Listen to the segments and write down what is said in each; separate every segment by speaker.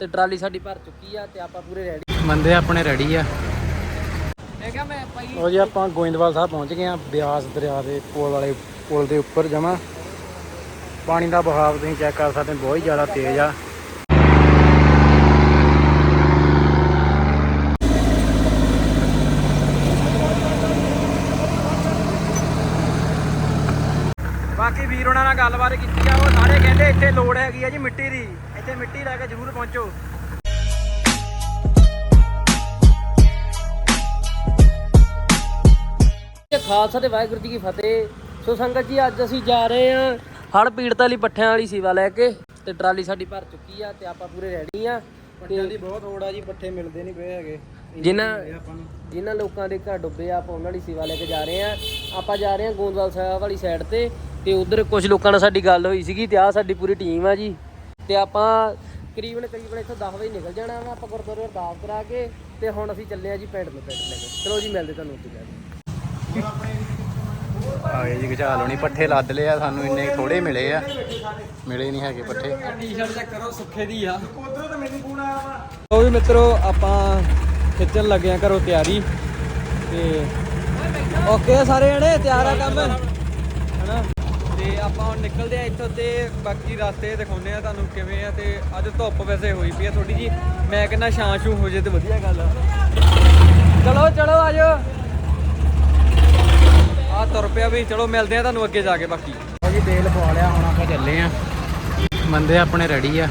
Speaker 1: ਤੇ ਟਰਾਲੀ ਸਾਡੀ ਭਰ ਚੁੱਕੀ ਆ ਤੇ ਆਪਾਂ ਪੂਰੇ ਰੈਡੀ
Speaker 2: ਬੰਦੇ ਆਪਣੇ ਰੈਡੀ ਆ।
Speaker 1: ਮੈਂ ਕਿਹਾ ਮੈਂ ਭਾਈ
Speaker 2: ਉਹ ਜੀ ਆਪਾਂ ਗੋਇੰਦਵਾਲ ਸਾਹਿਬ ਪਹੁੰਚ ਗਏ ਆ ਬਿਆਸ ਦਰਿਆ ਦੇ ਪੁਲ ਵਾਲੇ ਪੁਲ ਦੇ ਉੱਪਰ ਜਮਾ। ਪਾਣੀ ਦਾ ਬਹਾਵ ਤੁਸੀਂ ਚੈੱਕ ਕਰ ਸਕਦੇ ਹੋ, ਬਹੁਤ ਹੀ ਜ਼ਿਆਦਾ ਤੇਜ਼ ਆ। ਬਾਕੀ ਵੀਰ ਉਹਨਾਂ ਨਾਲ ਗੱਲਬਾਤ ਕੀਤੀ ਆ ਉਹ ਸਾਰੇ ਕਹਿੰਦੇ ਇੱਥੇ ਲੋੜ ਹੈਗੀ ਆ ਜੀ ਮਿੱਟੀ ਦੀ। ਇੱਥੇ ਮਿੱਟੀ ਲੈ ਕੇ ਜ਼ਰੂਰ ਪਹੁੰਚੋ।
Speaker 1: ਖਾਲਸਾ ਤੇ ਵਾਹਿਗੁਰੂ ਜੀ ਕੀ ਫਤਿਹ। ਸੋ ਸੰਗਤ ਜੀ ਅੱਜ ਅਸੀਂ ਜਾ ਰਹੇ ਹਾਂ ਹੜ ਪੀੜਤਾਂ ਲਈ ਪੱਠਿਆਂ ਵਾਲੀ ਸੇਵਾ ਲੈ ਕੇ ਤੇ ਟਰਾਲੀ ਸਾਡੀ ਭਰ ਚੁੱਕੀ ਆ ਤੇ ਆਪਾਂ ਪੂਰੇ ਰੈਡੀ ਆ।
Speaker 2: ਪੱਠਿਆਂ ਦੀ ਬਹੁਤ ਲੋੜ ਆ ਜੀ ਪੱਠੇ ਮਿਲਦੇ ਨਹੀਂ ਪਏ ਹੈਗੇ।
Speaker 1: ਜਿਨ੍ਹਾਂ ਜਿਨ੍ਹਾਂ ਲੋਕਾਂ ਦੇ ਘਰ ਡੁੱਬੇ ਆ ਆਪਾਂ ਉਹਨਾਂ ਦੀ ਸੇਵਾ ਲੈ ਕੇ ਜਾ ਰਹੇ ਆ। ਆਪਾਂ ਜਾ ਰਹੇ ਆ ਗੋਂਦਵਾਲ ਸਾਹਿਬ ਵਾਲੀ ਸਾਈਡ ਤੇ ਤੇ ਉਧਰ ਕੁਝ ਲੋਕਾਂ ਨਾਲ ਸਾਡੀ ਗੱਲ ਹੋਈ ਸੀਗੀ ਤੇ ਆ ਸਾਡੀ ਪੂਰੀ ਟੀਮ ਆ ਜੀ। ਤੇ ਆਪਾਂ ਕਰੀਬਨ ਕਰੀਬਨ ਇੱਥੋਂ 10 ਵਜੇ ਨਿਕਲ ਜਾਣਾ ਵਾ ਆਪਾਂ ਗੁਰਦੁਆਰੇ ਅਰਦਾਸ ਕਰਾ ਕੇ ਤੇ ਹੁਣ ਅਸੀਂ ਚੱਲੇ ਆ ਜੀ ਪਿੰਡ ਨੂੰ ਪਿੰਡ ਲੈ ਕੇ। ਚਲੋ ਜੀ ਮਿਲਦੇ ਤੁਹਾਨੂੰ ਉੱਥੇ ਜਾ ਕੇ।
Speaker 2: ਆ ਗਏ ਜੀ ਗਚਾਲ ਹੋਣੀ ਪੱਠੇ ਲੱਦ ਲਏ ਆ ਸਾਨੂੰ ਇੰਨੇ ਥੋੜੇ ਮਿਲੇ ਆ। ਮਿਲੇ ਨਹੀਂ ਹੈਗੇ ਪੱਠੇ।
Speaker 3: ਟੀ-ਸ਼ਰਟ ਚੈੱਕ ਕਰੋ ਸੁੱਖੇ ਦੀ ਆ। ਉਧਰੋਂ ਤਾਂ ਮੈਨੂੰ ਫੋਨ ਆਇਆ ਵਾ। ਉਹ ਵੀ ਮਿੱਤਰੋ ਆਪਾਂ ਖਿੱਚਣ ਲੱਗੇ ਆ ਘਰੋਂ ਤਿਆਰੀ। ਤੇ ਓਕੇ ਸਾਰੇ ਜਣੇ ਤਿਆਰ ਆ ਕੰਮ? ਹਨਾ? ਤੇ ਆਪਾਂ ਹੁਣ ਨਿਕਲਦੇ ਆ ਇੱਥੋਂ ਤੇ ਬਾਕੀ ਰਸਤੇ ਦਿਖਾਉਂਦੇ ਆ ਤੁਹਾਨੂੰ ਕਿਵੇਂ ਆ ਤੇ ਅੱਜ ਧੁੱਪ ਵੈਸੇ ਹੋਈ ਪਈ ਆ ਥੋੜੀ ਜੀ ਮੈਂ ਕਹਿੰਦਾ ਛਾਂ ਛੂ ਹੋ ਜੇ ਤੇ ਵਧੀਆ ਗੱਲ ਆ। ਚਲੋ ਚਲੋ ਆਜੋ ਆ ਤੁਰ ਪਿਆ ਵੀ, ਚਲੋ ਮਿਲਦੇ ਆ ਤੁਹਾਨੂੰ ਅੱਗੇ ਜਾ ਕੇ ਬਾਕੀ।
Speaker 2: ਜੀ ਤੇਲ ਪਵਾ ਲਿਆ, ਹੁਣ ਆਪਾਂ ਚੱਲੇ ਆ ਬੰਦੇ ਆਪਣੇ ਰੈਡੀ ਆ।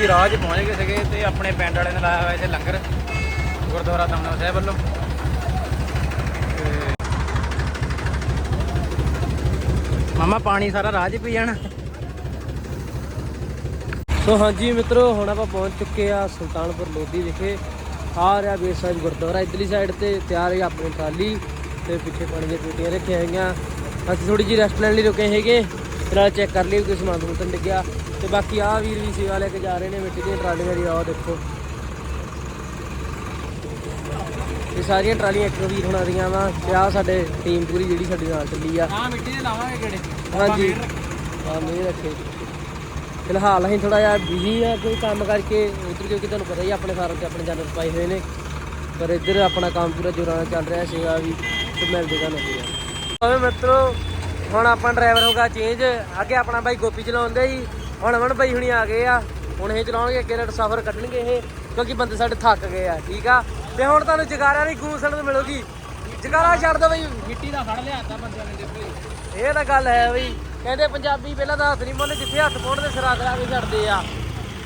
Speaker 2: ਉਹ ਰਾਹ 'ਚ ਪਹੁੰਚ ਗਏ ਸੀਗੇ ਤੇ ਆਪਣੇ ਪਿੰਡ ਵਾਲੇ ਨੇ ਲਾਇਆ ਹੋਇਆ ਇੱਥੇ ਲੰਗਰ, ਗੁਰਦੁਆਰਾ ਦਮਨਾ ਸਾਹਿਬ ਵੱਲੋਂ। ਮਾਮਾ, ਪਾਣੀ ਸਾਰਾ ਰਾਹ 'ਚ ਪੀ ਜਾਣਾ।
Speaker 1: ਸੋ ਹਾਂਜੀ ਮਿੱਤਰੋ, ਹੁਣ ਆਪਾਂ ਪਹੁੰਚ ਚੁੱਕੇ ਆ ਸੁਲਤਾਨਪੁਰ ਲੋਧੀ ਵਿਖੇ। ਆ ਰਿਹਾ ਬੀਰ ਸਾਹਿਬ ਗੁਰਦੁਆਰਾ, ਇਧਰਲੀ ਸਾਈਡ ਤੇ ਤਿਆਰ ਹੈ ਆਪਣੀ ਟਰਾਲੀ ਤੇ ਪਿੱਛੇ ਪਾਣੀ ਦੀਆਂ ਟੂਟੀਆਂ ਰੱਖੀਆਂ ਹੈਗੀਆਂ ਅਸੀਂ ਥੋੜੀ ਜਿਹੀ ਰੈਸਟ ਲੈਣ ਲਈ ਰੁਕੇ ਹੈਗੇ। ਤੇ ਨਾਲ ਚੈੱਕ ਕਰ ਲਈ ਕੋਈ ਸਮਾਨ ਸਮੂਨ ਡਿੱਗਿਆ। ਤੇ ਬਾਕੀ ਆ ਵੀਰ ਵੀ ਸੇਵਾ ਲੈ ਕੇ ਜਾ ਰਹੇ ਨੇ ਮਿੱਟੀ ਦੀਆਂ ਟਰਾਲੀਆਂ ਦੀ ਆਹ ਦੇਖੋ। ਇਹ ਸਾਰੀਆਂ ਟਰਾਲੀਆਂ ਇੱਕ ਵੀਰ ਹੋਣਾ ਦੀਆਂ ਵਾ ਤੇ ਆ ਸਾਡੇ ਟੀਮ ਪੂਰੀ ਜਿਹੜੀ ਸਾਡੇ ਨਾਲ ਚੱਲੀ ਆ।
Speaker 3: ਹਾਂ ਮਿੱਟੀ ਦੇ ਲਾਵਾਂਗੇ ਕਿਹੜੇ?
Speaker 1: ਹਾਂਜੀ। ਹਾਂ ਨਹੀਂ ਰੱਖੇ। ਫਿਲਹਾਲ ਅਸੀਂ ਥੋੜਾ ਜਿਹਾ ਬਿਜ਼ੀ ਆ ਕੋਈ ਕੰਮ ਕਰਕੇ ਉਧਰ ਕਿਉਂਕਿ ਤੁਹਾਨੂੰ ਪਤਾ ਹੀ ਆ, ਆਪਣੇ ਫਾਰਮ ਤੇ ਆਪਣੇ ਜਾਨਵਰ ਪਾਏ ਹੋਏ ਨੇ। ਪਰ ਇੱਧਰ ਆਪਣਾ ਕੰਮ ਪੂਰਾ ਜੋਰਾਂ ਨਾਲ ਚੱਲ ਰਿਹਾ ਸੀਗਾ ਵੀ ਤੇ ਮਿਲਦੇ ਤੁਹਾਨੂੰ ਅੱਗੇ ਓਏ ਮਿੱਤਰੋ ਹੁਣ ਆਪਾਂ ਡਰਾਈਵਰ ਹੋਗਾ ਚੇਂਜ ਅੱਗੇ ਆਪਣਾ ਬਾਈ ਗੋਪੀ ਚਲਾਉਂਦੇ ਜੀ ਹੁਣ ਅਮਨ ਬਾਈ ਹੁਣੀ ਆ ਗਏ ਆ। ਹੁਣ ਇਹ ਚਲਾਉਣਗੇ ਅੱਗੇ ਰੇਟ ਸਫ਼ਰ ਕੱਢਣਗੇ ਇਹ ਕਿਉਂਕਿ ਬੰਦੇ ਸਾਡੇ ਥੱਕ ਗਏ ਆ ਠੀਕ ਆ? ਤੇ ਹੁਣ ਤੁਹਾਨੂੰ ਜਗਾਰਿਆਂ ਦੀ ਗੂੰਸਣ ਨੂੰ ਮਿਲੂਗੀ। ਜਗਾਰਾ ਛੱਡ ਦੋ ਬਈ।
Speaker 3: ਮਿੱਟੀ ਦਾ ਫੜ ਲਿਆਤਾ ਬੰਦਿਆਂ ਨੇ ਦੇਖੋ
Speaker 1: ਇਹ ਤਾਂ ਗੱਲ ਹੈ ਬਈ। ਕਹਿੰਦੇ ਪੰਜਾਬੀ ਪਹਿਲਾਂ ਤਾਂ ਹੱਥ ਨਹੀਂ ਮੁੰਨ ਜਿੱਥੇ ਹੱਥ ਪਾਉਣ ਦੇ ਸਿਰਾ ਕਰਾ ਕੇ ਛੱਡਦੇ ਆ।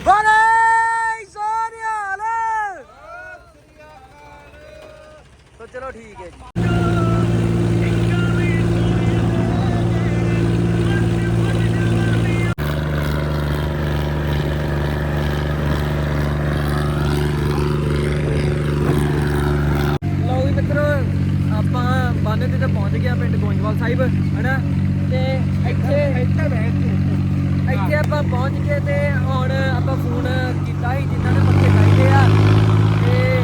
Speaker 1: ਬੋਲੇ ਸੋਨਿਆਲ ਚਲੋ ਠੀਕ ਹੈ ਜੀ
Speaker 3: ਲਓ ਵੀ ਮਿੱਤਰੋ ਆਪਾਂ ਬਾਨੇ ਤੇ ਤਾਂ ਪਹੁੰਚ ਗਿਆ ਪਿੰਡ ਗੋਇੰਦਵਾਲ ਸਾਹਿਬ ਹਨਾ ਤੇ ਇੱਥੇ ਇੱਥੇ ਆਪਾਂ ਪਹੁੰਚ ਗਏ ਤੇ ਹੁਣ ਆਪਾਂ ਫੋਨ ਕੀਤਾ ਸੀ ਜਿਨ੍ਹਾਂ ਨੇ ਪੱਕੇ ਕੱਢੇ ਆ ਤੇ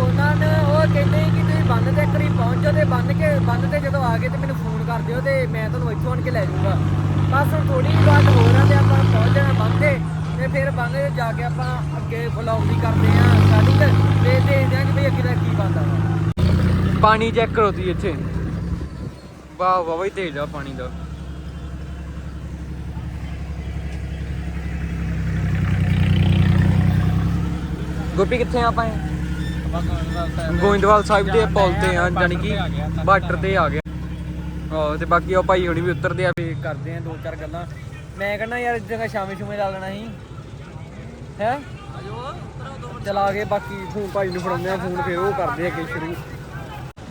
Speaker 3: ਉਹਨਾਂ ਨੇ ਉਹ ਕਹਿੰਦੇ ਕਿ ਤੁਸੀਂ ਬੰਨ ਤੇ ਕਰੀ ਪਹੁੰਚੋ ਤੇ ਬੰਨ ਕੇ ਬੰਨ ਤੇ ਜਦੋਂ ਆ ਗਏ ਤੇ ਮੈਨੂੰ ਫੋਨ ਕਰ ਦਿਓ ਤੇ ਮੈਂ ਤੁਹਾਨੂੰ ਇੱਥੋਂ ਆਣ ਕੇ ਲੈ ਜਾਊਂਗਾ। ਬਸ ਥੋੜੀ ਜਿਹੀ ਬਾਤ ਹੋ ਰਹਾ ਤੇ ਆਪਾਂ ਪਹੁੰਚ ਜਾਣਾ ਬੰਨ ਤੇ ਫਿਰ ਤੇ ਜਾ ਕੇ ਆਪਾਂ ਅੱਗੇ ਵਲੌਗ ਵੀ ਕਰਦੇ ਆ। ਸਟਾਰਟਿੰਗ ਤੇ ਦੇਖਦੇ ਆ ਕਿ ਭਈ ਅੱਗੇ ਦਾ ਕੀ ਬਣਦਾ ਪਾਣੀ ਚੈੱਕ ਕਰੋ ਤੁਸੀਂ ਇੱਥੇ। ਵਾਹ ਵਾਹ ਬਈ ਤੇਜ਼ ਆ ਪਾਣੀ ਦਾ। ਗੋਪੀ ਕਿੱਥੇ ਆ ਆਪਾਂ ਗੋਇੰਦਵਾਲ ਸਾਹਿਬ ਦੇ ਪੁਲ ਤੇ ਆ ਜਾਨੀ ਕਿ ਬਾਰਡਰ ਤੇ ਆ ਗਿਆ। ਹਾਂ ਤੇ ਬਾਕੀ ਉਹ ਭਾਈ ਹੁਣੀ ਵੀ ਉਤਰਦੇ ਆ ਵੀ ਕਰਦੇ ਆ ਦੋ ਚਾਰ ਗੱਲਾਂ। ਮੈਂ ਕਹਿੰਦਾ ਯਾਰ ਇਸ ਜਗ੍ਹਾ ਸ਼ਾਮੇ ਸ਼ੂਮੇ ਲਾ ਲੈਣਾ ਸੀ। ਹੈ? ਚਲਾ ਕੇ ਬਾਕੀ ਫੋਨ ਭਾਈ ਨੂੰ ਫੜਾਉਂਦੇ ਆ ਫੋਨ ਫਿਰ ਉਹ ਕਰਦੇ ਅੱਗੇ ਸ਼ੁਰੂ।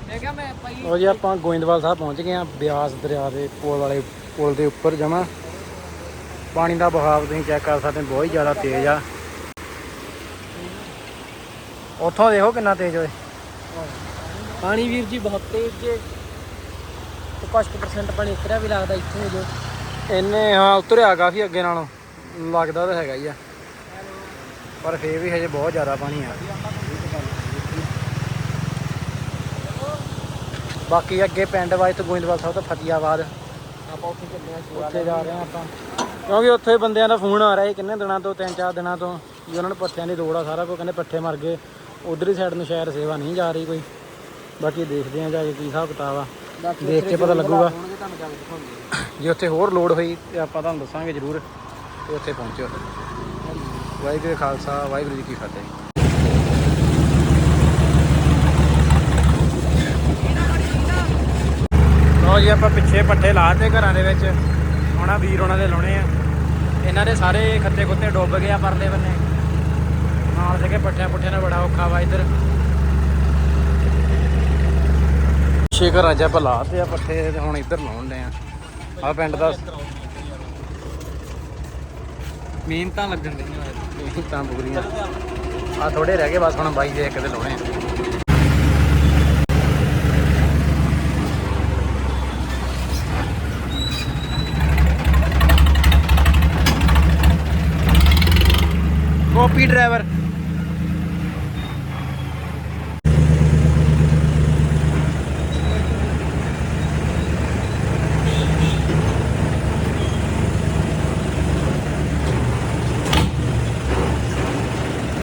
Speaker 1: ਮੈਂ ਕਿਹਾ ਮੈਂ ਭਾਈ
Speaker 2: ਉਹ ਜੀ ਆਪਾਂ ਗੋਇੰਦਵਾਲ ਸਾਹਿਬ ਪਹੁੰਚ ਗਏ ਆ ਬਿਆਸ ਦਰਿਆ ਦੇ ਪੁਲ ਵਾਲੇ ਪੁਲ ਦੇ ਉੱਪਰ ਜਮਾ। ਪਾਣੀ ਦਾ ਬਹਾਵ ਤੁਸੀਂ ਚੈੱਕ ਕਰ ਸਕਦੇ ਬਹੁਤ ਹੀ ਜ਼ਿਆਦਾ ਤੇਜ਼ ਆ। ਉੱਥੋਂ ਦੇਖੋ ਕਿੰਨਾ ਤੇਜ਼ ਹੋਏ
Speaker 1: ਪਾਣੀ ਵੀਰ ਜੀ ਬਹੁਤ ਤੇਜ਼ ਜੇ। ਤੇ ਕੁਝ ਪਰਸੈਂਟ ਪਾਣੀ ਉਤਰਿਆ ਵੀ ਲੱਗਦਾ ਇੱਥੋਂ ਜੋ।
Speaker 2: ਇੰਨੇ, ਹਾਂ, ਉਤਰਿਆ ਕਾਫੀ ਅੱਗੇ ਨਾਲੋਂ। ਲੱਗਦਾ ਤਾਂ ਹੈਗਾ ਹੀ ਆ। ਪਰ ਫੇਰ ਵੀ ਹਜੇ ਬਹੁਤ ਜ਼ਿਆਦਾ ਪਾਣੀ ਆ। ਬਾਕੀ ਅੱਗੇ ਪਿੰਡ ਵਾਜ ਤੋਂ ਗੋਇੰਦਵਾਲ ਸਾਹਿਬ ਤੋਂ ਫਤਿਆਬਾਦ।
Speaker 1: ਆਪਾਂ ਉੱਥੇ ਚੱਲੇ ਆ
Speaker 2: ਉੱਥੇ ਜਾ ਰਹੇ ਹਾਂ ਆਪਾਂ। ਕਿਉਂਕਿ ਉੱਥੇ ਬੰਦਿਆਂ ਦਾ ਫੋਨ ਆ ਰਿਹਾ ਸੀ ਕਿੰਨੇ ਦਿਨਾਂ ਤੋਂ, ਤਿੰਨ ਚਾਰ ਦਿਨਾਂ ਤੋਂ, ਵੀ ਉਹਨਾਂ ਨੂੰ ਪੱਠਿਆਂ ਦੀ ਲੋੜ ਆ, ਸਾਰਾ ਕੁਝ ਕਹਿੰਦੇ ਪੱਠੇ ਮਰ ਗਏ। ਉਧਰਲੀ ਸਾਈਡ ਨੂੰ ਸ਼ਾਇਦ ਸੇਵਾ ਨਹੀਂ ਜਾ ਰਹੀ ਕੋਈ। ਬਾਕੀ ਦੇਖਦੇ ਹਾਂ ਜਾ ਕੇ ਕੀ ਹਿਸਾਬ ਕਿਤਾਬ ਆ। ਦੇਖ ਕੇ ਪਤਾ ਲੱਗੂਗਾ।
Speaker 1: ਜਾ
Speaker 2: ਉੱਥੇ ਹੋਰ ਲੋੜ ਹੋਈ ਤੇ ਆਪਾਂ ਤੁਹਾਨੂੰ ਦੱਸਾਂਗੇ ਜ਼ਰੂਰ। ਤੇ ਉੱਥੇ ਪਹੁੰਚਿਓ ਵਾਹਿਗੁਰੂ ਖਾਲਸਾ ਵਾਹਿਗੁਰੂ ਜੀ ਕੀ ਫਤਿਹ। ਲੋ ਜੀ ਆਪਾਂ ਪਿੱਛੇ ਪੱਠੇ ਲਾਤੇ ਘਰਾਂ ਦੇ ਵਿੱਚ। ਹੁਣ ਵੀਰ ਉਹਨਾਂ ਦੇ ਲਾਉਣੇ ਆ। ਇਹਨਾਂ ਦੇ ਸਾਰੇ ਖੱਤੇ ਕੁੱਤੇ ਡੁੱਬ ਗਏ ਆ ਪਰਲੇ ਬੰਨੇ। ਨਾਲ ਦੇ ਕੇ ਪੱਠਿਆਂ ਪੁੱਠਿਆਂ ਦਾ ਬੜਾ ਔਖਾ ਵਾ ਇੱਧਰ। ਪਿੱਛੇ ਘਰਾਂ 'ਚ ਆਪਾਂ ਲਾਤੇ ਆ, ਪੱਠੇ ਤੇ ਹੁਣ ਇੱਧਰ ਲਾਉਣ ਦੇ ਆ। ਆ ਪਿੰਡ ਦਾ
Speaker 4: ਮਿਹਨਤਾਂ ਲੱਗਣ ਦੀਆਂ
Speaker 2: ਤਾਂ ਬੁਗਰੀਆਂ। ਆ ਥੋੜੇ ਰਹਿ ਗਏ, ਬਸ ਹੁਣ ਬਾਈ ਦੇ ਇੱਕ ਦੇ ਲਾਉਣੇ ਆ। ਕਾਪੀ ਡਰਾਈਵਰ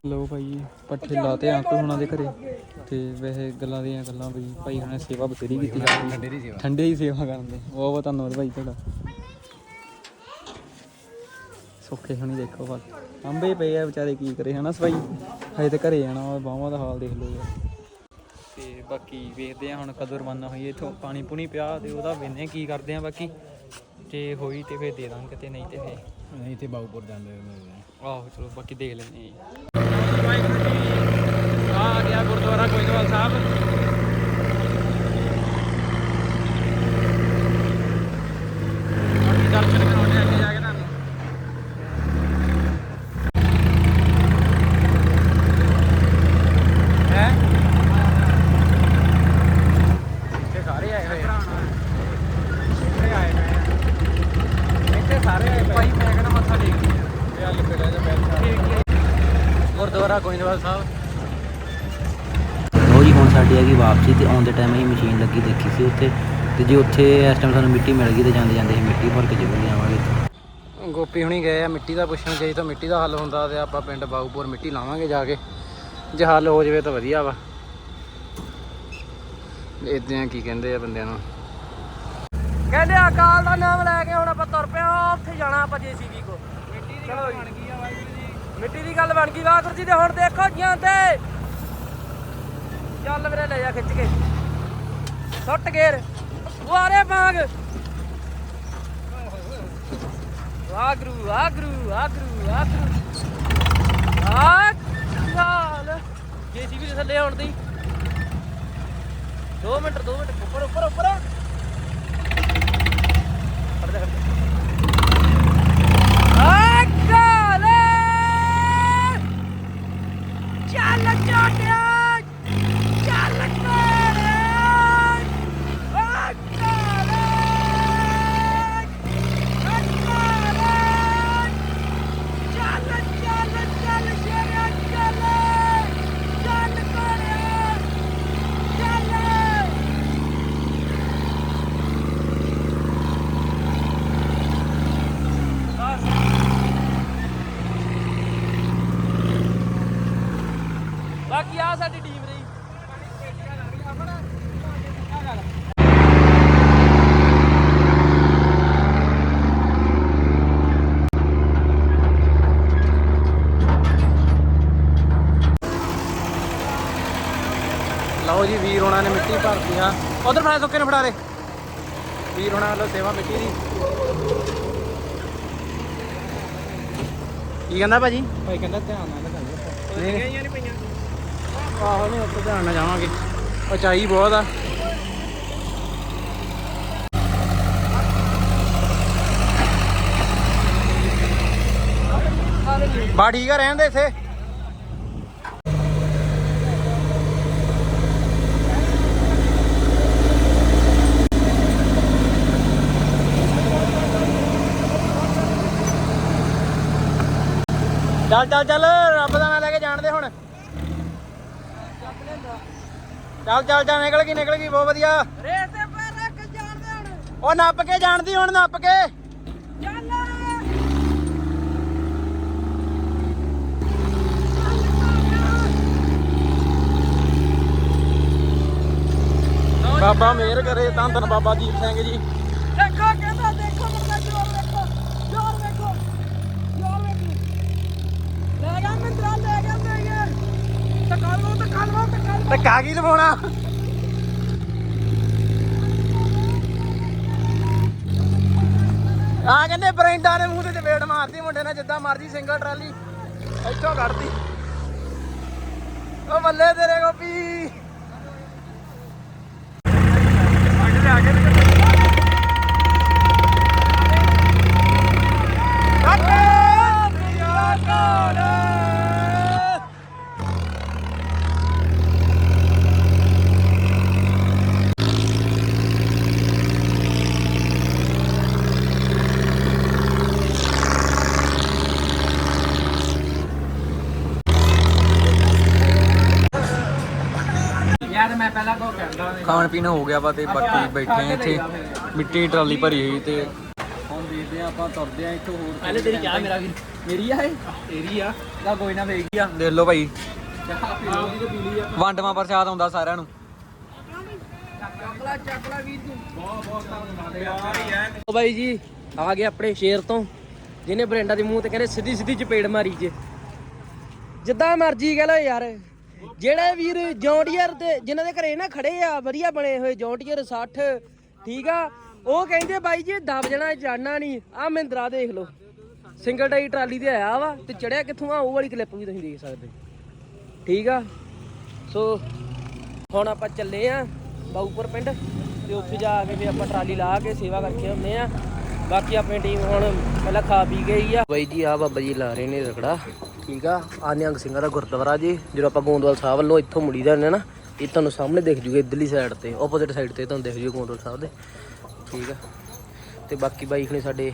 Speaker 3: ਲੋ ਪੱਠੇ ਲਾਤੇ ਅੰਕਲ ਹੁਣਾਂ ਦੇ ਘਰੇ। ਤੇ ਵੈਸੇ ਗੱਲਾਂ ਦੀਆਂ ਗੱਲਾਂ ਵੀ ਭਾਈ ਹੁਣੇ ਸੇਵਾ ਬਥੇਰੀ ਕੀਤੀ ਜਾਂਦੀ
Speaker 2: ਠੰਡੇ ਦੀ ਸੇਵਾ।
Speaker 3: ਠੰਡੇ ਦੀ ਸੇਵਾ ਕਰਦੇ ਬਹੁਤ ਬਹੁਤ ਧੰਨਵਾਦ ਭਾਈ ਤੁਹਾਡਾ। ਸੁੱਖੇ ਹੁਣੀ ਦੇਖੋ ਬਸ। ਅੰਬੇ ਪਏ ਆ ਵਿਚਾਰੇ ਕੀ ਕਰੇ ਹਨਾ ਸਵਾਈ ਹਜੇ ਤੇ ਘਰੇ ਜਾਣਾ ਵਾ ਬਾਹਾਂ ਦਾ ਹਾਲ ਦੇਖ ਲਓ ਯਾਰ। ਤੇ ਬਾਕੀ ਵੇਖਦੇ ਆ ਹੁਣ ਕਦੋਂ ਰਵਾਨਾ ਹੋਈਏ। ਇਥੋਂ ਪਾਣੀ ਪੂਣੀ ਪਿਆ ਤੇ ਉਹਦਾ ਵੇਨੇ ਕੀ ਕਰਦੇ ਆ ਬਾਕੀ। ਜੇ ਹੋਈ ਤੇ ਫੇਰ ਦੇ ਦਾਂਗੇ ਤੇ ਨਹੀਂ ਤੇ ਫੇਰ।
Speaker 2: ਨਹੀਂ ਤੇ ਬਾਗੂਪੁਰ ਜਾਂਦੇ
Speaker 3: ਆਹੋ ਚਲੋ ਬਾਕੀ ਦੇਖ ਲੈਂਦੇ ਆ ਜੀ।
Speaker 2: ਆ ਗਿਆ ਗੁਰਦੁਆਰਾ ਗੋਇੰਦਵਾਲ ਸਾਹਿਬ ਬਾਕੀ ਦਰਸ਼ਨ ਕਰਾਉਣੇ ਅੱਗੇ ਜਾ ਕੇ ਤੁਹਾਨੂੰ ਹੈ ਇੱਥੇ ਸਾਰੇ ਆਏ ਹੋਏ ਆ ਇੱਥੇ ਆਏ ਹੋਏ ਆ ਇੱਥੇ ਸਾਰੇ ਆਏ ਭਾਈ ਮੈਂ ਕਹਿੰਦਾ ਮੱਥਾ ਟੇਕ ਤੇ ਆ ਲਿਖੇ ਲੈ ਜਾ ਬੈਠ ਗੁਰਦੁਆਰਾ ਗੋਇੰਦਵਾਲ ਸਾਹਿਬ।
Speaker 5: ਲੋ ਜੀ ਹੁਣ ਸਾਡੀ ਹੈਗੀ ਵਾਪਸੀ ਤੇ ਆਉਣ ਦੇ ਟਾਈਮ ਅਸੀਂ ਮਸ਼ੀਨ ਲੱਗੀ ਦੇਖੀ ਸੀ ਉੱਥੇ। ਤੇ ਜੇ ਉੱਥੇ ਇਸ ਟਾਈਮ ਸਾਨੂੰ ਮਿੱਟੀ ਮਿਲ ਗਈ ਤੇ ਜਾਂਦੇ ਜਾਂਦੇ ਅਸੀਂ ਮਿੱਟੀ ਭਰ ਕੇ ਜ਼ਰੂਰ ਲਿਆਵਾਂਗੇ
Speaker 2: ਗੋਪੀ ਹੁਣੀ ਗਏ ਆ ਮਿੱਟੀ ਦਾ ਪੁੱਛਣ ਜੇ ਤਾਂ ਮਿੱਟੀ ਦਾ ਹੱਲ ਹੁੰਦਾ ਤੇ ਆਪਾਂ ਪਿੰਡ ਬਾਗੂਪੁਰ ਮਿੱਟੀ ਲਾਵਾਂਗੇ ਜਾ ਕੇ। ਜੇ ਹੱਲ ਹੋ ਜਾਵੇ ਤਾਂ ਵਧੀਆ ਵਾ। ਇਦਾਂ ਕੀ ਕਹਿੰਦੇ ਆ ਬੰਦਿਆਂ ਨੂੰ।
Speaker 1: ਕਹਿੰਦੇ ਅਕਾਲ ਦਾ ਨਾਮ ਲੈ ਕੇ ਹੁਣ ਆਪਾਂ ਤੁਰ ਪਿਆ ਉੱਥੇ ਜਾਣਾ ਆਪਾਂ ਜੀਸੀਬੀ ਕੋ ਮਿੱਟੀ ਦੀ ਗੱਲ ਬਣ ਗਈ। ਮਿੱਟੀ ਦੀ ਗੱਲ ਬਣ ਗਈ, ਵਾਹਿਗੁਰੂ ਜੀ ਦੇ ਹੁਣ ਦੇਖੋ ਜਾਂਦੇ ਚੱਲ ਵੀਰੇ ਲੈ ਜਾ ਖਿੱਚ ਕੇ। ਸੁੱਟ ਗੇਰ ਵਾਰੇ ਮਾਂਗ ਵਾਗਰੂ ਵਾਗਰੂ ਵਾਗਰੂ ਵਾਗਰੂ ਆ ਚੱਲ ਜੀਸੀਬੀ ਦੇ ਥੱਲੇ ਆਉਣ ਦੀ। 2 ਮਿੰਟ 2 ਮਿੰਟ, ਉੱਪਰ ਉੱਪਰ ਉੱਪਰ। ਖੜ ਜਾ ਖੜ ਜਾ ਅਕਾਲੇ ਚੱਲ ਚੋਟਿਆ ਚੱਲ ਕੋਰੇ ਅਕਾਲੇ ਅਕਾਲੇ ਚੱਲ ਚੱਲ ਚੱਲ ਸ਼ੇਰਾ ਚੱਲ ਚੱਲ ਕੋਰੇ ਚੱਲ ਬਾਕੀ ਆ ਸਾਡੀ ਟੀਮ ਰਹੀ
Speaker 2: ਲਓ ਜੀ ਵੀਰ ਹੋਣਾ ਨੇ ਮਿੱਟੀ ਭਰਤੀ ਆ। ਉਧਰ ਫੜਾ ਸੁੱਕੇ ਨੇ ਫੜਾ ਦੇ। ਵੀਰ ਹੋਣਾ ਵੱਲੋਂ ਸੇਵਾ ਮਿੱਟੀ ਦੀ। ਕੀ ਕਹਿੰਦਾ ਭਾਜੀ?
Speaker 3: ਭਾਈ ਕਹਿੰਦਾ ਧਿਆਨ ਨਾਲ ਲਗਾਈਓ
Speaker 2: ਨਹੀਂ। ਨਹੀਂ ਪਈਆਂ? ਆਹੋ ਨਹੀਂ ਉੱਥੇ ਧਿਆਨ ਨਾਲ ਜਾਵਾਂਗੇ। ਉਚਾਈ ਬਹੁਤ ਆ। ਬਾ ਠੀਕ ਆ ਰਹਿਣ ਦੇ ਇੱਥੇ। ਚੱਲ ਚੱਲ ਚੱਲ ਰੱਬ ਦਾ ਨਾਂ ਲੈ ਕੇ ਜਾਣ ਦੇ ਹੁਣ। ਚੱਲ ਚੱਲ ਜਾ ਨਿਕਲ ਗਈ ਨਿਕਲ ਗਈ ਬਹੁਤ ਵਧੀਆ।
Speaker 4: ਰੇਸ ਤੇ ਪੈਰ ਰੱਖ ਜਾਣਦੇ ਹੁਣ।
Speaker 2: ਉਹ ਨੱਪ ਕੇ ਜਾਣਦੀ ਹੁਣ ਨੱਪ ਕੇ।
Speaker 4: ਚੱਲ।
Speaker 2: ਬਾਬਾ ਮਿਹਰ ਕਰੇ ਧੰਨ ਧੰਨ ਬਾਬਾ ਦੀਪ ਸਿੰਘ ਜੀ।
Speaker 4: ਦੇਖੋ ਕਹਿੰਦਾ ਦੇਖੋ ਬੰਦਾ ਜੋਰ ਵੇਖੋ ਜੋਰ ਵੇਖੋ ਜੋਰ ਵੇਖੋ ਲੈ ਲੈ ਗਿਆ ਤੇ ਇਹ। ਤਕਾਲ ਲੋ ਤਕਾਲ ਲੋ ਤਕਾਲ
Speaker 2: ਤੇ ਕਾਗੀ ਲਵਾਉਣਾ? ਆ ਕਹਿੰਦੇ ਬਰੈਂਡਾ ਦੇ ਮੂੰਹ ਤੇ ਚਪੇੜ ਮਾਰਦੀ, ਮੁੰਡੇ ਨੇ ਜਿੱਦਾਂ ਮਰਜ਼ੀ ਸਿੰਗਲ ਟਰਾਲੀ। ਇੱਥੋਂ ਕੱਢਦੀ। ਉਹ ਬੱਲੇ ਤੇਰੇ ਗੋਪੀ
Speaker 4: ਯਾਰ ਮੈਂ ਪਹਿਲਾਂ ਕੋ ਕਹਿੰਦਾ
Speaker 3: ਖਾਣ ਪੀਣਾ ਹੋ ਗਿਆ ਵਾ ਤੇ ਬਾਕੀ ਬੈਠੇ ਆ ਇੱਥੇ। ਮਿੱਟੀ ਦੀ ਟਰਾਲੀ ਭਰੀ ਹੋਈ ਤੇ ਹੁਣ ਦੇਖਦੇ ਆ ਆਪਾਂ ਤੁਰਦੇ ਆ ਇੱਥੋਂ ਹੋਰ
Speaker 1: ਪਹਿਲੇ ਤੇਰੀ ਚਾਹ ਮੇਰਾ ਵੀਰ
Speaker 3: ਮੇਰੀ ਆ ਇਹ? ਤੇਰੀ ਆ। ਤਾਂ ਕੋਈ ਨਾ ਵੇਖੀ ਆ। ਦੇਖ ਲਓ ਭਾਈ। ਵੰਡਵਾ ਪ੍ਰਸ਼ਾਦ ਆਉਂਦਾ ਸਾਰਿਆਂ ਨੂੰ।
Speaker 1: ਬਾਈ ਜੀ ਆ ਗਏ ਆਪਣੇ ਸ਼ੇਰ ਤੋਂ। ਜਿਹਨੇ ਬਰੈਂਡਾ ਦੇ ਮੂੰਹ ਤੇ ਕਹਿੰਦੇ ਸਿੱਧੀ ਸਿੱਧੀ ਚਪੇੜ ਮਾਰੀ ਜੇ। ਜਿੱਦਾਂ ਮਰਜ਼ੀ ਕਹ ਲੋ ਯਾਰ। ਜਿਹੜੇ ਵੀਰ ਜੌਂਡੀਅਰ ਤੇ ਜਿਨ੍ਹਾਂ ਦੇ ਘਰੇ ਨਾ ਖੜੇ ਆ, ਵਧੀਆ ਬਣੇ ਹੋਏ ਜੌਂਡੀਅਰ 60 ਠੀਕ ਆ। ਉਹ ਕਹਿੰਦੇ ਬਾਈ ਜੀ, ਦਬ ਜਣਾ ਜਾਣਾ ਨਹੀਂ। ਆ ਮਹਿੰਦਰਾ ਦੇਖ ਲਓ। ਸਿੰਗਲ ਟਾਈ ਟਰਾਲੀ ਤੇ ਆਇਆ ਵਾ ਤੇ ਚੜਿਆ ਕਿੱਥੋਂ ਆ, ਉਹ ਵਾਲੀ ਕਲਿੱਪ ਵੀ ਤੁਸੀਂ ਦੇਖ ਸਕਦੇ। ਠੀਕ ਆ। ਸੋ, ਹੁਣ ਆਪਾਂ ਚੱਲੇ ਆ ਬਾਊਪੁਰ ਪਿੰਡ ਤੇ ਉੱਥੇ ਜਾ ਕੇ ਵੀ ਆਪਾਂ ਟਰਾਲੀ ਲਾ ਕੇ ਸੇਵਾ ਕਰਕੇ ਆਉਂਦੇ ਆ। ਬਾਕੀ ਆਪਣੀ ਟੀਮ ਹੁਣ ਪਹਿਲਾਂ ਖਾ ਪੀ ਗਈ ਆ। ਬਾਈ ਜੀ ਆ ਬਾਬਾ ਜੀ ਲਾ ਰਹੇ ਨੇ ਰਗੜਾ। ਠੀਕ ਆ? ਆ ਨਿਹੰਗ ਸਿੰਘਾਂ ਦਾ ਗੁਰਦੁਆਰਾ ਜੀ ਜਦੋਂ ਆਪਾਂ ਗੋਂਦਵਾਲ ਸਾਹਿਬ ਵੱਲੋਂ ਇੱਥੋਂ ਮੁੜੀਦਾ ਹੁੰਦੇ ਨਾ ਇਹ ਤੁਹਾਨੂੰ ਸਾਹਮਣੇ ਦਿਖ ਜੂਗਾ ਇਧਰਲੀ ਸਾਈਡ ਤੇ ਆਪੋਜ਼ਿਟ ਸਾਈਡ ਤੇ ਤੁਹਾਨੂੰ ਦਿਖ ਜੂ ਗੋਂਦਵਾਲ ਸਾਹਿਬ ਦੇ। ਠੀਕ ਆ? ਤੇ ਬਾਕੀ ਬਾਈ ਖਣੇ ਸਾਡੇ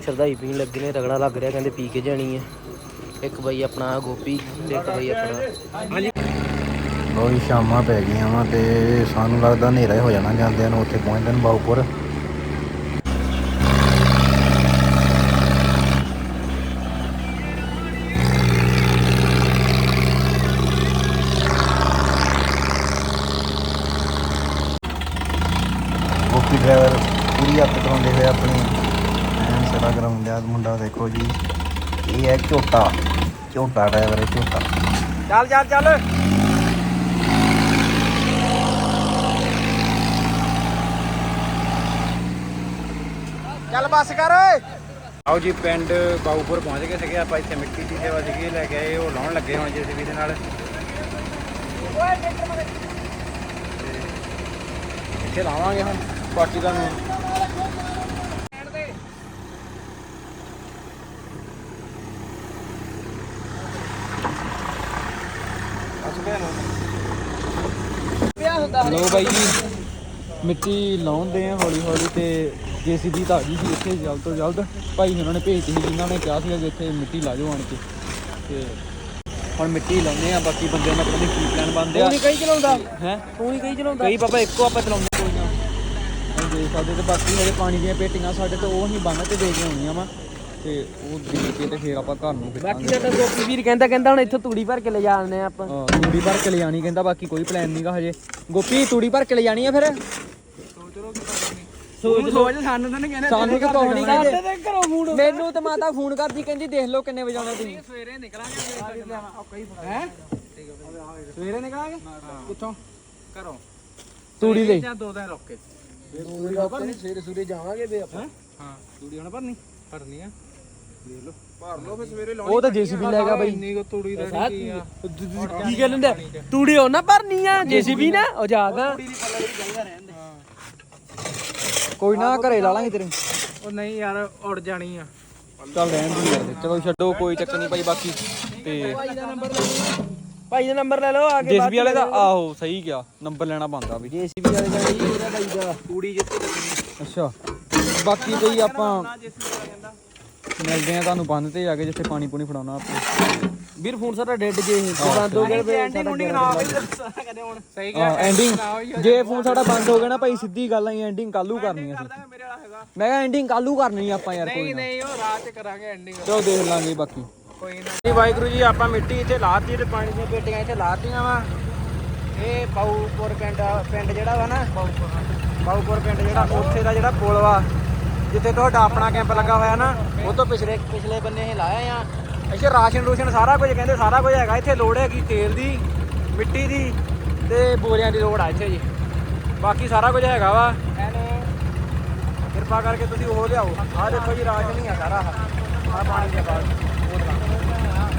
Speaker 1: ਸ਼ਰਧਾਈ ਪੀਣ ਲੱਗੇ ਨੇ ਰਗੜਾ ਲੱਗ ਰਿਹਾ ਕਹਿੰਦੇ ਪੀ ਕੇ ਜਾਣੀ ਹੈ ਇੱਕ ਬਾਈ ਆਪਣਾ ਗੋਪੀ ਤੇ ਇੱਕ ਬਾਈ ਆਪਣਾ
Speaker 5: ਬਹੁਤ ਸ਼ਾਮਾਂ ਪੈ ਗਈਆਂ ਵਾ ਤੇ ਸਾਨੂੰ ਲੱਗਦਾ ਹਨੇਰਾ ਹੀ ਹੋ ਜਾਣਾ ਜਾਂਦਿਆਂ ਨੂੰ ਉੱਥੇ ਪਹੁੰਚਦੇ ਨੂੰ ਬਾਉਪੁਰ ਗੋਪੀ ਡਰਾਈਵਰ ਪੂਰੀ ਹੱਥ ਕਰਾਉਂਦੇ ਹੋਏ ਆਪਣੀ ਐਨ ਸੇਵਾ ਕਰਾਉਂਦੇ ਆ ਮੁੰਡਾ ਦੇਖੋ ਜੀ ਇਹ ਹੈ ਝੋਟਾ ਝੋਟਾ ਡਰਾਈਵਰ ਹੈ ਝੋਟਾ।
Speaker 2: ਚੱਲ ਚੱਲ ਚੱਲ। ਚੱਲ ਬੱਸ ਕਰ ਓਏ। ਆਓ ਜੀ ਪਿੰਡ ਬਾਊਪੁਰ ਪਹੁੰਚ ਗਏ ਸੀਗੇ। ਆਪਾਂ ਇੱਥੇ ਮਿੱਟੀ ਦੀ ਸੇਵਾ ਸੀਗੀ ਲੈ ਕੇ ਆਏ ਉਹ ਲਾਉਣ ਲੱਗੇ ਹੁਣ ਜੇਸੀਬੀ ਦੇ ਨਾਲ। ਇੱਥੇ ਲਾਵਾਂਗੇ ਹੁਣ ਬਾਕੀ ਤੁਹਾਨੂੰ।
Speaker 3: ਲੋ ਬਾਈ ਜੀ ਮਿੱਟੀ ਲਾਉਂਦੇ ਆ ਹੌਲੀ ਹੌਲੀ ਤੇ ਜੀਸੀਬੀ ਤਾਂ ਆ ਗਈ ਸੀ ਇੱਥੇ ਜਲਦ ਤੋਂ ਜਲਦ। ਭਾਈ ਉਹਨਾਂ ਨੇ ਭੇਜਤੀ ਸੀ ਜਿਨ੍ਹਾਂ ਨੇ ਕਿਹਾ ਸੀ ਕਿ ਇੱਥੇ ਮਿੱਟੀ ਲਾ ਜਾਓ ਆਣ ਕੇ। ਤੇ ਹੁਣ ਮਿੱਟੀ ਲਾਉਂਦੇ ਆ ਬਾਕੀ ਬੰਦਿਆਂ ਦਾ ਪਤਾ ਨਹੀਂ ਕੀ ਪਲਾਨ ਬਣਦੇ ਆ।
Speaker 1: ਤੂੰ ਨਹੀਂ ਕਹੀ ਚਲਾਉਂਦਾ?
Speaker 3: ਹੈ?
Speaker 1: ਤੂੰ ਨਹੀਂ ਕਹੀ ਚਲਾਉਂਦਾ?
Speaker 3: ਕਈ ਪਾਪਾ ਇੱਕੋ ਆਪਾਂ ਚਲਾਉਂਦੇ ਕੋਈ ਨਾ। ਦੇਖ ਸਕਦੇ ਤੇ ਬਾਕੀ ਹਜੇ ਪਾਣੀ ਦੀਆਂ ਪੇਟੀਆਂ ਸਾਡੇ ਤੋਂ ਉਹ ਹੀ ਬੰਨ ਤੇ ਦੇ ਕੇ ਆਉਣੀਆਂ ਵਾ। ਤੇ ਉਹ ਦੇ ਕੇ ਤੇ ਫਿਰ ਆਪਾਂ ਘਰ ਨੂੰ
Speaker 1: ਬਾਕੀ ਸਾਡਾ ਗੋਪੀ ਵੀਰ ਕਹਿੰਦਾ ਕਹਿੰਦਾ ਹੁਣ ਇੱਥੋਂ ਤੂੜੀ ਭਰ ਕੇ ਲੈ ਜਾਣਦੇ ਆ ਆਪਾਂ।
Speaker 3: ਹਾਂ, ਤੂੜੀ ਭਰ ਕੇ ਲਿਜਾਣੀ ਕਹਿੰਦਾ ਬਾਕੀ ਕੋਈ ਪਲਾਨ ਨਹੀਂਗਾ ਹਜੇ। ਗੋਪੀ ਤੂੜੀ ਭਰ ਕੇ ਲਿਜਾਣੀ ਆ ਫਿਰ?
Speaker 4: ਸੋਚ ਸੋਚ ਸਾਨੂੰ ਤਾਂ ਨਹੀਂ ਕਹਿੰਦੇ
Speaker 3: ਸਾਨੂੰ ਕਿ ਕੋਹ ਨਹੀਂ ਕਹਿੰਦੇ।
Speaker 4: ਤੇ ਘਰੋਂ ਫੋਨ
Speaker 3: ਮੈਨੂੰ ਤੇ ਮਾਤਾ ਫੋਨ ਕਰਦੀ ਕਹਿੰਦੀ ਦੇਖ ਲਓ ਕਿੰਨੇ ਵਜੇ ਆਉਣਾ ਤੁਸੀਂ।
Speaker 4: ਸਵੇਰੇ ਨਿਕਲਾਂਗੇ ਹੈ ਸਵੇਰੇ ਨਿਕਲਾਂਗੇ? ਕਿੱਥੋਂ? ਘਰੋਂ।
Speaker 1: ਤੂੜੀ ਲਈ
Speaker 4: ਜਾਂ ਦੋ ਦਿਨ ਰੁਕ ਕੇ।
Speaker 1: ਸਵੇਰੇ ਸਵੇਰੇ ਜਾਵਾਂਗੇ ਵੇ ਆਪਾਂ।
Speaker 4: ਹਾਂ ਤੂੜੀ ਹੁਣ ਭਰਨੀ। ਭਰਨੀ ਆ।
Speaker 3: ਉਹ ਤਾਂ ਜੀਸੀਬੀ ਲੈ ਗਿਆ ਬਈ।
Speaker 4: ਇੰਨੀ ਕੋ ਤੂੜੀ ਰਹਿਣੀ ਕੀ ਆ?
Speaker 1: ਕੀ ਗੱਲ ਹੁੰਦਾ ਤੂੜੀ ਉਹ ਨਾ ਭਰਨੀ ਆ ਜੀਸੀਬੀ ਨਾ ਉਹ ਜਾਗਾ
Speaker 3: ਕੋਈ ਨਾ ਘਰੇ ਲਾ ਲਾਂਗੇ ਤੇਰੇ।
Speaker 4: ਉਹ ਨਹੀਂ ਯਾਰ ਉੜ ਜਾਣੀ ਆ।
Speaker 3: ਚੱਲ ਰਹਿਣ ਦੀ ਯਾਰ ਚਲੋ ਛੱਡੋ ਕੋਈ ਚੱਕਰ ਨਹੀਂ ਭਾਈ ਬਾਕੀ ਤੇ
Speaker 1: ਭਾਈ ਦਾ ਨੰਬਰ ਲੈ ਲਓ। ਆ ਕੇ
Speaker 3: ਜੀਸੀਬੀ ਵਾਲੇ ਦਾ ਆਹੋ ਸਹੀ ਗਿਆ। ਨੰਬਰ ਲੈਣਾ ਬੰਦਾ ਵੀ।
Speaker 1: ਜੀਸੀਬੀ ਵਾਲੇ ਦਾ ਜੀ ਇਹਦਾ ਬਾਈ ਦਾ।
Speaker 4: ਤੂੜੀ ਜਿੱਥੇ ਲੱਗਣੀ
Speaker 3: ਅੱਛਾ। ਬਾਕੀ ਬਈ ਆਪਾਂ ਮਿਲਦੇ ਆ ਤੁਹਾਨੂੰ ਬੰਦ ਤੇ ਜਾ ਕੇ ਜਿੱਥੇ ਪਾਣੀ ਪੂਣੀ ਫੜਾਉਣਾ ਆਪਾਂ।
Speaker 1: ਵੀਰ ਫੋਨ ਸਾਡਾ ਡੈਡ ਜੇ ਬੰਦ ਹੋ ਗਿਆ ਤੇ
Speaker 4: ਐਂਡਿੰਗ ਹੁੰਡਿੰਗ ਨਾ ਹੋਵੇ ਕਦੇ ਹੁਣ। ਸਹੀ
Speaker 3: ਹਾਂ ਐਂਡਿੰਗ ਜੇ ਫੋਨ ਸਾਡਾ ਬੰਦ ਹੋ ਗਿਆ ਨਾ ਭਾਈ ਸਿੱਧੀ ਗੱਲ ਆਈ ਐਂਡਿੰਗ ਕੱਲੂ ਕਰਨੀ ਆ ਅਸੀਂ
Speaker 4: ਮੇਰੇ ਵਾਲਾ ਹੈਗਾ।
Speaker 3: ਮੈਂ ਕਿਹਾ ਐਂਡਿੰਗ ਕੱਲੂ ਕਰਨੀ ਆ ਆਪਾਂ ਯਾਰ ਕੋਈ
Speaker 4: ਨਹੀਂ ਨਹੀਂ ਉਹ ਰਾਤ ਚ ਕਰਾਂਗੇ ਐਂਡਿੰਗ
Speaker 3: ਚਲੋ ਦੇਖ ਲਾਂਗੇ ਬਾਕੀ।
Speaker 4: ਕੋਈ ਨਾ।
Speaker 2: ਜੀ ਵਾਹਿਗੁਰੂ ਜੀ ਆਪਾਂ ਮਿੱਟੀ ਇੱਥੇ ਲਾਤੀ ਤੇ ਪਾਣੀ ਦੀਆਂ ਪੇਟੀਆਂ ਇੱਥੇ ਲਾਤੀਆਂ ਵਾ। ਇਹ ਬਾਊਪੁਰ ਪਿੰਡ ਪਿੰਡ ਜਿਹੜਾ ਵਾ ਨਾ ਬਾਊਪੁਰ ਪਿੰਡ ਜਿਹੜਾ ਉੱਥੇ ਦਾ ਜਿਹੜਾ ਪੁਲ ਵਾ। ਜਿੱਥੇ ਤੁਹਾਡਾ ਆਪਣਾ ਕੈਂਪ ਲੱਗਾ ਹੋਇਆ ਨਾ ਉਹ ਤੋਂ ਪਿਛਲੇ ਪਿਛਲੇ ਬੰਨੇ ਇਹ ਲਾਇਆ ਆ। ਇੱਥੇ ਰਾਸ਼ਨ ਰੂਸ਼ਨ ਸਾਰਾ ਕੁਝ ਕਹਿੰਦੇ ਸਾਰਾ ਕੁਝ ਹੈਗਾ। ਇੱਥੇ ਲੋੜ ਹੈਗੀ ਤੇਲ ਦੀ ਮਿੱਟੀ ਦੀ ਤੇ ਬੋਰੀਆਂ ਦੀ ਲੋੜ ਆ ਇੱਥੇ ਜੀ। ਬਾਕੀ ਸਾਰਾ ਕੁਝ ਹੈਗਾ ਵਾ। ਕਿਰਪਾ ਕਰਕੇ ਤੁਸੀਂ ਉਹ ਲਿਆਓ। ਆਹ ਦੇਖੋ ਜੀ ਰਾਸ਼ਨ ਹੀ ਆ ਸਾਰਾ। ਆਹ ਪਾਣੀ ਦੇ ਬਾਅਦ।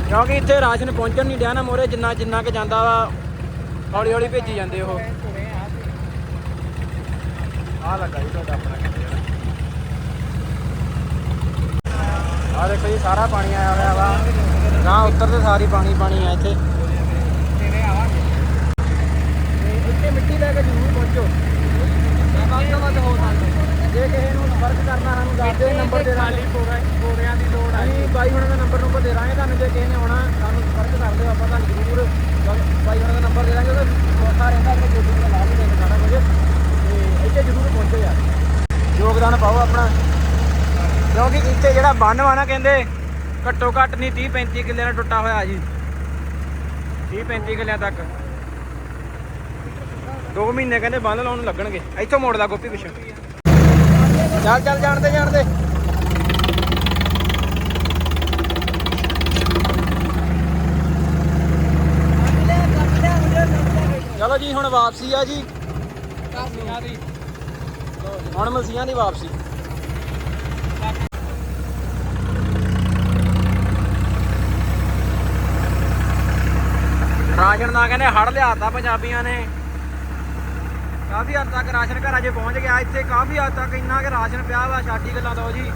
Speaker 2: ਕਿਉਂਕਿ ਇੱਥੇ ਰਾਸ਼ਨ ਪਹੁੰਚਣ ਨਹੀਂ ਡਿਆ ਨਾ ਮੋਰੇ ਜਿੰਨਾ ਜਿੰਨਾ ਕਿ ਜਾਂਦਾ ਵਾ ਹੌਲੀ ਹੌਲੀ ਭੇਜੀ ਜਾਂਦੇ ਉਹ। ਆ ਲੱਗਾ ਜੀ ਤੁਹਾਡਾ ਆਪਣਾ ਆ ਦੇਖੋ ਜੀ ਸਾਰਾ ਪਾਣੀ ਆਇਆ ਹੋਇਆ ਵਾ। ਨਾ ਉੱਤਰ ਤੇ ਸਾਰੀ ਪਾਣੀ ਪਾਣੀ ਆ ਇੱਥੇ। ਇੱਥੇ ਮਿੱਟੀ ਲੈ ਕੇ ਜ਼ਰੂਰ ਪਹੁੰਚੋ।
Speaker 4: ਵੱਧ ਤੋਂ ਵੱਧ ਹੋ ਸਕਦਾ
Speaker 2: ਜੇ ਕਿਸੇ ਨੂੰ ਸੰਪਰਕ ਕਰਨਾ ਸਾਨੂੰ ਦੱਸ ਦਿਓ ਨੰਬਰ ਦੇ
Speaker 4: ਦੀ ਲੋੜ ਆ
Speaker 2: ਬਾਈ ਹੁਣਾਂ ਦਾ ਨੰਬਰ ਨੰਬਰ ਦੇ ਦਾਂਗੇ ਤੁਹਾਨੂੰ ਜੇ ਕਿਸੇ ਨੇ ਆਉਣਾ ਸਾਨੂੰ ਸੰਪਰਕ ਕਰ ਲਿਓ ਆਪਾਂ ਤੁਹਾਨੂੰ ਜ਼ਰੂਰ ਬਾਈ ਹੁਣਾਂ ਦਾ ਨੰਬਰ ਦੇ ਦਾਂਗੇ ਆਪਣੇ ਦਾ ਦੇਣ ਸਾਰਾ ਕੁਝ। ਤੇ ਇੱਥੇ ਜ਼ਰੂਰ ਪਹੁੰਚੋ ਯਾਰ। ਯੋਗਦਾਨ ਪਾਓ ਆਪਣਾ। ਕਿਉਂਕਿ ਇੱਥੇ ਜਿਹੜਾ ਬੰਨ ਵਾ ਨਾ ਕਹਿੰਦੇ ਘੱਟੋ ਘੱਟ ਨਹੀਂ 30 35 ਕਿੱਲਿਆਂ ਦਾ ਟੁੱਟਾ ਹੋਇਆ ਜੀ। 30 35 ਕਿੱਲਿਆਂ ਤੱਕ। 2 ਮਹੀਨੇ ਕਹਿੰਦੇ ਬੰਨ ਲਾਉਣ ਨੂੰ ਲੱਗਣਗੇ। ਇੱਥੋਂ ਮੋੜ ਲਾ ਗੋਪੀ ਪਿੱਛੇ। ਚੱਲ ਚੱਲ ਜਾਣਦੇ ਜਾਣਦੇ ਚਲੋ ਜੀ ਹੁਣ ਵਾਪਸੀ ਆ ਜੀ। ਹੁਣ ਮਲਸੀਆਂ ਦੀ ਵਾਪਸੀ। ਰਾਸ਼ਨ ਦਾ ਕਹਿੰਦੇ ਹੜ ਲਿਆਤਾ ਪੰਜਾਬੀਆਂ ਨੇ। ਕਾਫੀ ਹੱਦ ਤੱਕ ਰਾਸ਼ਨ ਘਰਾਂ 'ਚ ਪਹੁੰਚ ਗਿਆ, ਇੱਥੇ ਕਾਫੀ ਹੱਦ ਤੱਕ ਇੰਨਾ ਕਿ ਰਾਸ਼ਨ ਪਿਆ ਵਾ ਛਾਟੀ ਗੱਲਾਂ ਦੋ ਜੀ।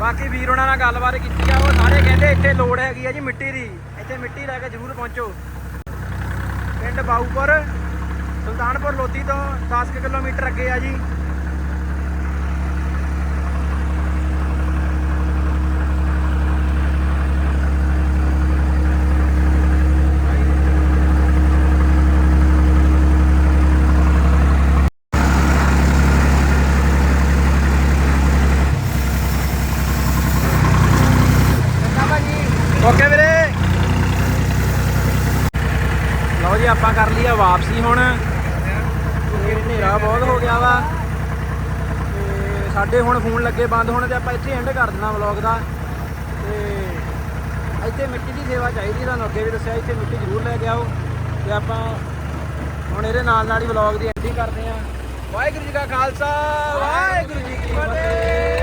Speaker 2: ਬਾਕੀ ਵੀਰ ਉਹਨਾਂ ਨਾਲ ਗੱਲਬਾਤ ਕੀਤੀ ਆ, ਉਹ ਸਾਰੇ ਕਹਿੰਦੇ ਇੱਥੇ ਲੋੜ ਹੈਗੀ ਆ ਜੀ ਮਿੱਟੀ ਦੀ। ਇੱਥੇ ਮਿੱਟੀ ਲੈ ਕੇ ਜ਼ਰੂਰ ਪਹੁੰਚੋ। ਪਿੰਡ ਬਾਊਪੁਰ, ਸੁਲਤਾਨਪੁਰ ਲੋਧੀ ਤੋਂ 10 ਕੁ ਕਿਲੋਮੀਟਰ ਅੱਗੇ ਆ ਜੀ ਓਕੇ ਵੀਰੇ ਲਓ ਜੀ ਆ ਵਾਪਸੀ ਹੁਣ। ਤੇ ਹਨੇਰਾ ਬਹੁਤ ਹੋ ਗਿਆ ਵਾ। ਤੇ ਸਾਡੇ ਹੁਣ ਫੋਨ ਲੱਗੇ ਬੰਦ, ਹੋਣ ਤੇ ਆਪਾਂ ਇੱਥੇ ਐਂਡ ਕਰ ਦੇਣਾ ਵਲੌਗ ਦਾ। ਤੇ ਇੱਥੇ ਮਿੱਟੀ ਦੀ ਸੇਵਾ ਚਾਹੀਦੀ ਤੁਹਾਨੂੰ ਅੱਗੇ ਵੀ ਦੱਸਿਆ, ਇੱਥੇ ਮਿੱਟੀ ਜ਼ਰੂਰ ਲੈ ਕੇ ਆਓ। ਤੇ ਆਪਾਂ ਹੁਣ ਇਹਦੇ ਨਾਲ ਨਾਲ ਹੀ ਵਲੌਗ ਦੀ ਐਂਡਿੰਗ ਕਰਦੇ ਆਂ। ਵਾਹਿਗੁਰੂ ਜੀ ਕਾ ਖਾਲਸਾ, ਵਾਹਿਗੁਰੂ ਜੀ ਕੀ ਫਤਿਹ।